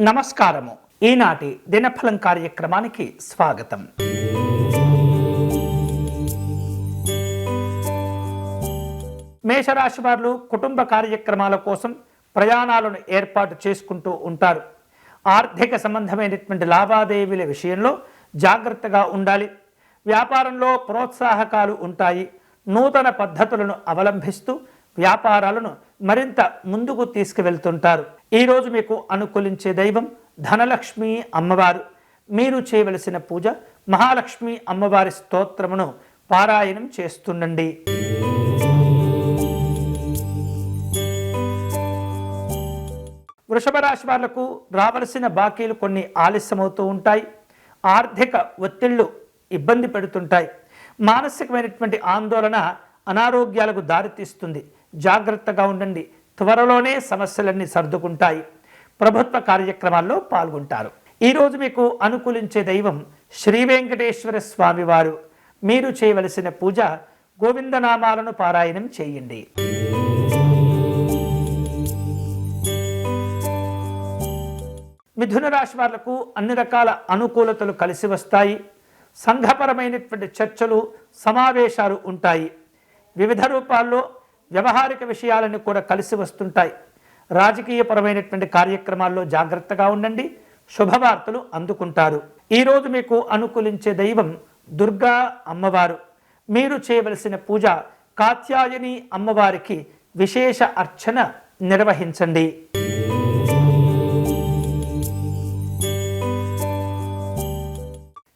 నమస్కారము. ఈనాటి దినఫలం కార్యక్రమానికి స్వాగతం. మేషరాశి వారు కుటుంబ కార్యక్రమాల కోసం ప్రయాణాలను ఏర్పాటు చేసుకుంటూ ఉంటారు. ఆర్థిక సంబంధమైనటువంటి లావాదేవీల విషయంలో జాగ్రత్తగా ఉండాలి. వ్యాపారంలో ప్రోత్సాహకాలు ఉంటాయి. నూతన పద్ధతులను అవలంబిస్తూ వ్యాపారాలను మరింత ముందుకు తీసుకువెళ్తుంటారు. ఈరోజు మీకు అనుకూలించే దైవం ధనలక్ష్మి అమ్మవారు. మీరు చేయవలసిన పూజ మహాలక్ష్మి అమ్మవారి స్తోత్రమును పారాయణం చేస్తుండండి. వృషభ రాశి వాళ్ళకు రావలసిన బాకీలు కొన్ని ఆలస్యమవుతూ ఉంటాయి. ఆర్థిక ఒత్తిళ్ళు ఇబ్బంది పెడుతుంటాయి. మానసికమైనటువంటి ఆందోళన అనారోగ్యాలకు దారితీస్తుంది. జాగ్రత్తగా ఉండండి. త్వరలోనే సమస్యలన్నీ సర్దుకుంటాయి. ప్రభుత్వ కార్యక్రమాల్లో పాల్గొంటారు. ఈరోజు మీకు అనుకూలించే దైవం శ్రీ వెంకటేశ్వర స్వామివారు. మీరు చేయవలసిన పూజ గోవిందనామాలను పారాయణం చేయండి. మిథున రాశి వాళ్ళకు అన్ని రకాల అనుకూలతలు కలిసి వస్తాయి. సంఘపరమైనటువంటి చర్చలు సమావేశాలు ఉంటాయి. వివిధ రూపాల్లో వ్యవహారిక విషయాలన్నీ కూడా కలిసి వస్తుంటాయి. రాజకీయపరమైనటువంటి కార్యక్రమాల్లో జాగ్రత్తగా ఉండండి. శుభవార్తలు అందుకుంటారు. ఈరోజు మీకు అనుకూలించే దైవం దుర్గా అమ్మవారు. మీరు చేయవలసిన పూజ కాత్యాయని అమ్మవారికి విశేష అర్చన నిర్వహించండి.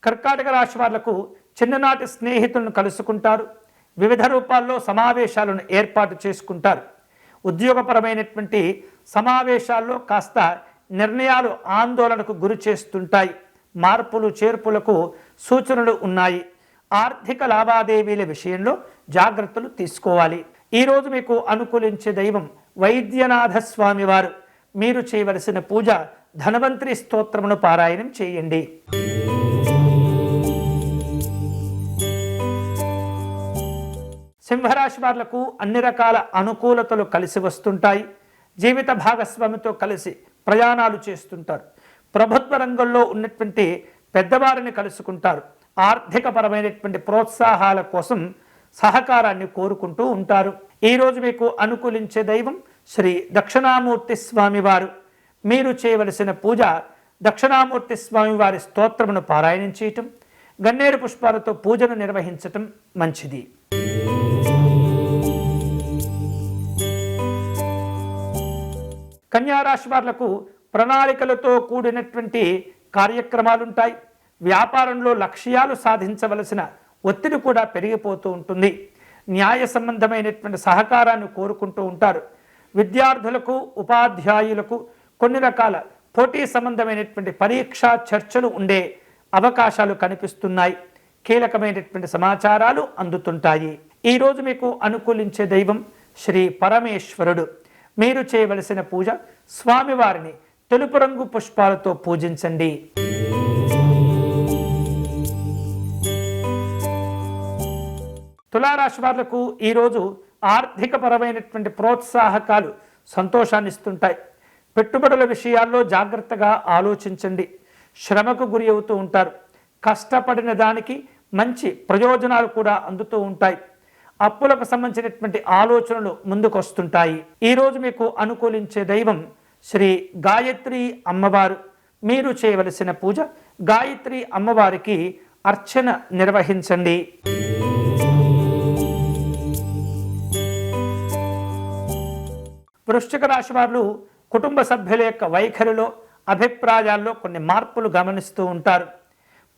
కర్కాటక రాశి వాళ్ళకు చిన్ననాటి స్నేహితులను కలుసుకుంటారు. వివిధ రూపాల్లో సమావేశాలను ఏర్పాటు చేసుకుంటారు. ఉద్యోగపరమైనటువంటి సమావేశాల్లో కాస్త నిర్ణయాలు ఆందోళనకు గురి చేస్తుంటాయి. మార్పులు చేర్పులకు సూచనలు ఉన్నాయి. ఆర్థిక లావాదేవీల విషయంలో జాగ్రత్తలు తీసుకోవాలి. ఈరోజు మీకు అనుకూలించే దైవం వైద్యనాథ స్వామివారు మీరు చేయవలసిన పూజ ధనవంతరి స్తోత్రమును పారాయణం చేయండి. సింహరాశి వాళ్ళకు అన్ని రకాల అనుకూలతలు కలిసి వస్తుంటాయి. జీవిత భాగస్వామితో కలిసి ప్రయాణాలు చేస్తుంటారు. ప్రభుత్వ రంగంలో ఉన్నటువంటి పెద్దవారిని కలుసుకుంటారు. ఆర్థికపరమైనటువంటి ప్రోత్సాహాల కోసం సహకారాన్ని కోరుకుంటూ ఉంటారు. ఈరోజు మీకు అనుకూలించే దైవం శ్రీ దక్షిణామూర్తి స్వామివారు మీరు చేయవలసిన పూజ దక్షిణామూర్తి స్వామివారి స్తోత్రమును పారాయణం చేయటం గన్నేరు పుష్పాలతో పూజను నిర్వహించటం మంచిది. కన్యారాశి వాళ్ళకు ప్రణాళికలతో కూడినటువంటి కార్యక్రమాలు ఉంటాయి వ్యాపారంలో లక్ష్యాలు సాధించవలసిన ఒత్తిడి కూడా పెరిగిపోతూ ఉంటుంది. న్యాయ సంబంధమైనటువంటి సహకారాన్ని కోరుకుంటూ ఉంటారు. విద్యార్థులకు ఉపాధ్యాయులకు కొన్ని రకాల పోటీ సంబంధమైనటువంటి పరీక్షా చర్చలు ఉండే అవకాశాలు కనిపిస్తున్నాయి. కీలకమైనటువంటి సమాచారాలు అందుతుంటాయి. ఈరోజు మీకు అనుకూలించే దైవం శ్రీ పరమేశ్వరుడు. మీరు చేయవలసిన పూజ స్వామివారిని తెలుపు రంగు పుష్పాలతో పూజించండి. తులారాశి వారులకు ఈరోజు ఆర్థికపరమైనటువంటి ప్రోత్సాహకాలు సంతోషాన్ని ఇస్తుంటాయి పెట్టుబడుల విషయాల్లో జాగ్రత్తగా ఆలోచించండి. శ్రమకు గురి అవుతూ ఉంటారు. కష్టపడిన దానికి మంచి ప్రయోజనాలు కూడా అందుతూ ఉంటాయి. అప్పులకు సంబంధించినటువంటి ఆలోచనలు ముందుకు వస్తుంటాయి ఈరోజు మీకు అనుకూలించే దైవం శ్రీ గాయత్రి అమ్మవారు. మీరు చేయవలసిన పూజ గాయత్రి అమ్మవారికి అర్చన నిర్వహించండి. వృశ్చిక రాశి వారు కుటుంబ సభ్యుల యొక్క వైఖరిలో అభిప్రాయాల్లో కొన్ని మార్పులు గమనిస్తూ ఉంటారు.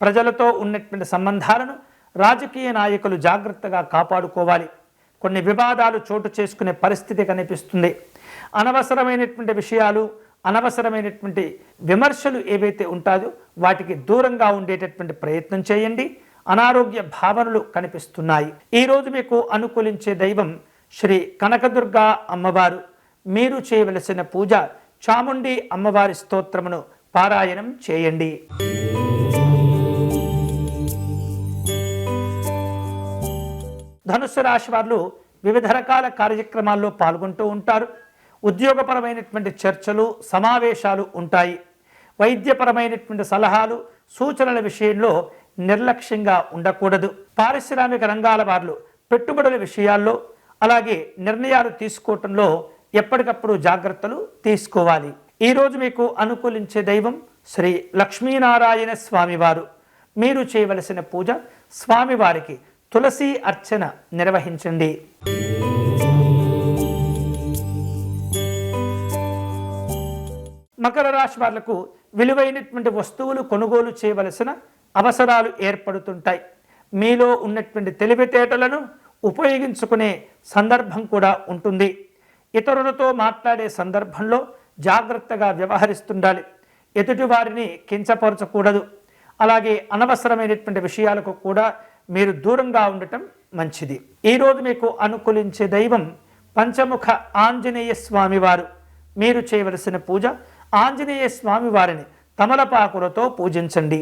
ప్రజలతో ఉన్నటువంటి సంబంధాలను రాజకీయ నాయకులు జాగ్రత్తగా కాపాడుకోవాలి. కొన్ని వివాదాలు చోటు చేసుకునే పరిస్థితి కనిపిస్తుంది. అనవసరమైనటువంటి విషయాలు అనవసరమైనటువంటి విమర్శలు ఏవైతే ఉంటాయో వాటికి దూరంగా ఉండేటటువంటి ప్రయత్నం చేయండి. అనారోగ్య భావనలు కనిపిస్తున్నాయి. ఈరోజు మీకు అనుకూలించే దైవం శ్రీ కనకదుర్గా అమ్మవారు. మీరు చేయవలసిన పూజ చాముండి అమ్మవారి స్తోత్రమును పారాయణం చేయండి. ధనుస్సు రాశి వారు వివిధ రకాల కార్యక్రమాల్లో పాల్గొంటూ ఉంటారు. ఉద్యోగపరమైనటువంటి చర్చలు సమావేశాలు ఉంటాయి. వైద్యపరమైనటువంటి సలహాలు సూచనల విషయంలో నిర్లక్ష్యంగా ఉండకూడదు. పారిశ్రామిక రంగాల వారు పెట్టుబడుల విషయాల్లో అలాగే నిర్ణయాలు తీసుకోవటంలో ఎప్పటికప్పుడు జాగ్రత్తలు తీసుకోవాలి. ఈరోజు మీకు అనుకూలించే దైవం శ్రీ లక్ష్మీనారాయణ స్వామివారు. మీరు చేయవలసిన పూజ స్వామివారికి తులసి అర్చన నిర్వహించండి. మకర రాశి వాళ్ళకు విలువైనటువంటి వస్తువులు కొనుగోలు చేయవలసిన అవసరాలు ఏర్పడుతుంటాయి. మీలో ఉన్నటువంటి తెలివితేటలను ఉపయోగించుకునే సందర్భం కూడా ఉంటుంది. ఇతరులతో మాట్లాడే సందర్భంలో జాగ్రత్తగా వ్యవహరిస్తుండాలి. ఎదుటి వారిని కించపరచకూడదు. అలాగే అనవసరమైనటువంటి విషయాలకు కూడా మీరు దూరంగా ఉండటం మంచిది. ఈరోజు మీకు అనుకూలించే దైవం పంచముఖ ఆంజనేయ స్వామివారు. మీరు చేయవలసిన పూజ ఆంజనేయ స్వామి వారిని తమలపాకులతో పూజించండి.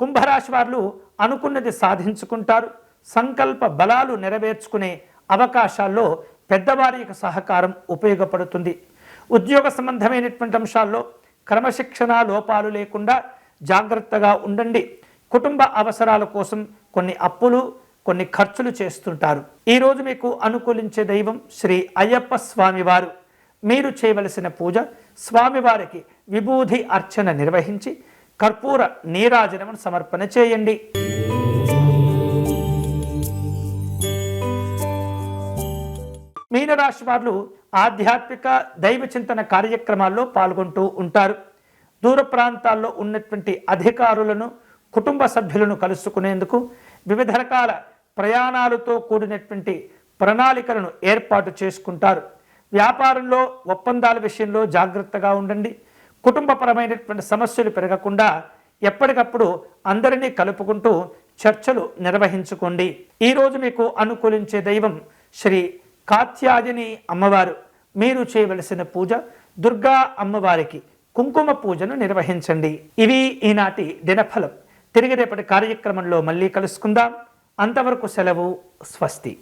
కుంభరాశి వారు అనుకున్నది సాధించుకుంటారు. సంకల్ప బలాలు నెరవేర్చుకునే అవకాశాల్లో పెద్దవారి యొక్క సహకారం ఉపయోగపడుతుంది. ఉద్యోగ సంబంధమైనటువంటి అంశాల్లో క్రమశిక్షణ లోపాలు లేకుండా జాగ్రత్తగా ఉండండి. కుటుంబ అవసరాల కోసం కొన్ని అప్పులు కొన్ని ఖర్చులు చేస్తుంటారు. ఈరోజు మీకు అనుకూలించే దైవం శ్రీ అయ్యప్ప స్వామివారు. మీరు చేయవలసిన పూజ స్వామివారికి విభూది అర్చన నిర్వహించి కర్పూర నీరాజనమును సమర్పణ చేయండి. మీనరాశి వారు ఆధ్యాత్మిక దైవ చింతన కార్యక్రమాల్లో పాల్గొంటూ ఉంటారు. దూర ప్రాంతాల్లో ఉన్నటువంటి అధికారులను కుటుంబ సభ్యులను కలుసుకునేందుకు వివిధ రకాల ప్రయాణాలతో కూడినటువంటి ప్రణాళికలను ఏర్పాటు చేసుకుంటారు. వ్యాపారంలో ఒప్పందాల విషయంలో జాగ్రత్తగా ఉండండి. కుటుంబపరమైనటువంటి సమస్యలు పెరగకుండా ఎప్పటికప్పుడు అందరినీ కలుపుకుంటూ చర్చలు నిర్వహించుకోండి. ఈరోజు మీకు అనుకూలించే దైవం శ్రీ కాత్యాదిని అమ్మవారు. మీరు చేయవలసిన పూజ దుర్గా అమ్మవారికి కుంకుమ పూజను నిర్వహించండి. ఇవి ఈనాటి దినఫలం. తిరిగి రేపటి కార్యక్రమంలో మళ్ళీ కలుసుకుందాం. అంతవరకు సెలవు స్వస్తి.